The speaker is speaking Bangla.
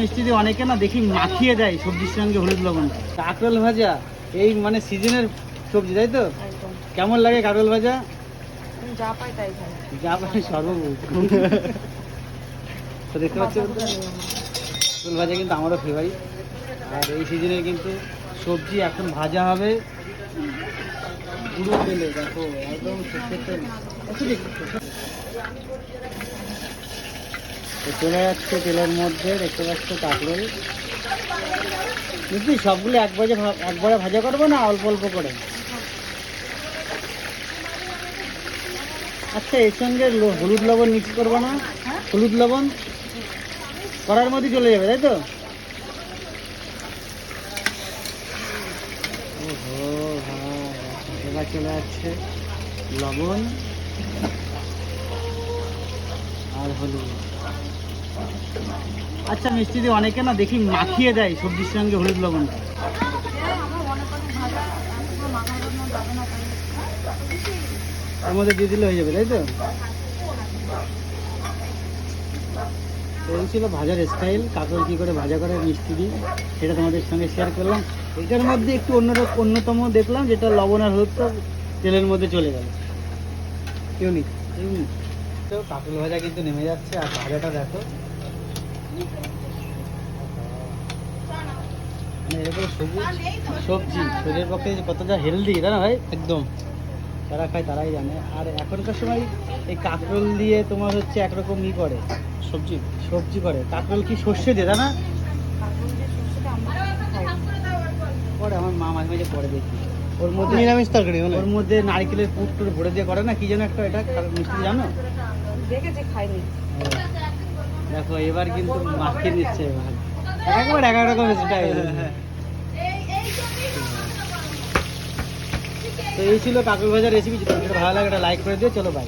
মিষ্টি দিয়ে অনেকে না দেখি মাখিয়ে দেয় সবজির সঙ্গে হলুদ লবণ। কাকরোল ভাজা এই মানে সিজনের সবজি তাই তো? কেমন লাগে কাকরোল ভাজা? যা পাই তাই যা পাই সর্বভূত। তো দেখতে পাচ্ছি? কাকরোল ভাজা কিন্তু আমারও ফেভারিট আর এই সিজনে কিন্তু সবজি এখন ভাজা হবে। পুরো তেলে দেখো একদম সর্ষের তেল একটু দেখি, তো চলে যাচ্ছে তেলের মধ্যে, দেখতে পাচ্ছ কাঁকরোল বুঝলি, সবগুলো একবারে ভা- একবারে ভাজা করব না, অল্প অল্প করে? আচ্ছা এর সঙ্গে হলুদ লবণ মিক্স করব না? হলুদ লবণ? করার মধ্যে চলে যাবে, তাই তো? ওহো হ্যাঁ এবার চলে যাচ্ছে লবণ। আর হলুদ। আচ্ছা মিষ্টি দিয়ে অনেকে না দেখি মাখিয়ে দেয় সবজির সঙ্গে হলুদ, লবণ। আমার করেন ভাজা আমি তো মাখানো যাবে না তাই এর মধ্যে দিয়ে দিলে হয়ে যাবে, তাই তো? এই ছিল ভাজার স্টাইল কাকড় কী করে ভাজা করে মিষ্টি দিই সেটা তোমাদের সঙ্গে শেয়ার করলাম। এটার মধ্যে একটু অন্যরকম অন্যতম দেখলাম, যেটা লবণ আর হলুদ তেলের মধ্যে চলে গেল। ইউনিক ইউনিক তো কাকুল ভাজা কিন্তু নেমে যাচ্ছে আর ভাজাটা দেখো। মানে এরকম সবুজ সবজি শরীরের পক্ষে যে কতটা হেলদি তাই না ভাই? একদম। যারা খায় তারাই জানে। আর এখনকার সময় এই কাঁকরোল দিয়ে তোমার হচ্ছে একরকম ই করে। সবজি? সবজি করে। কাঁকরোল কি সর্ষে দিয়ে তাই না যে করে আমার মা মাঝে মাঝে করে দেখি। ওর মধ্যে নিরামিষ তরকারি ওর মধ্যে নারকেলের পুর টুর ভরে দিয়ে করে না কি যেন একটা এটা মিষ্টি জানো? দেখেছি খাইনি। দেখো এবার কিন্তু মাখিয়ে নিচ্ছে এবার। একবার এক এক রকম স্টাইল তো এই ছিল কাকুর ভাজার রেসিপি যদি ভালো লাগে একটা লাইক করে দিও চলো বাই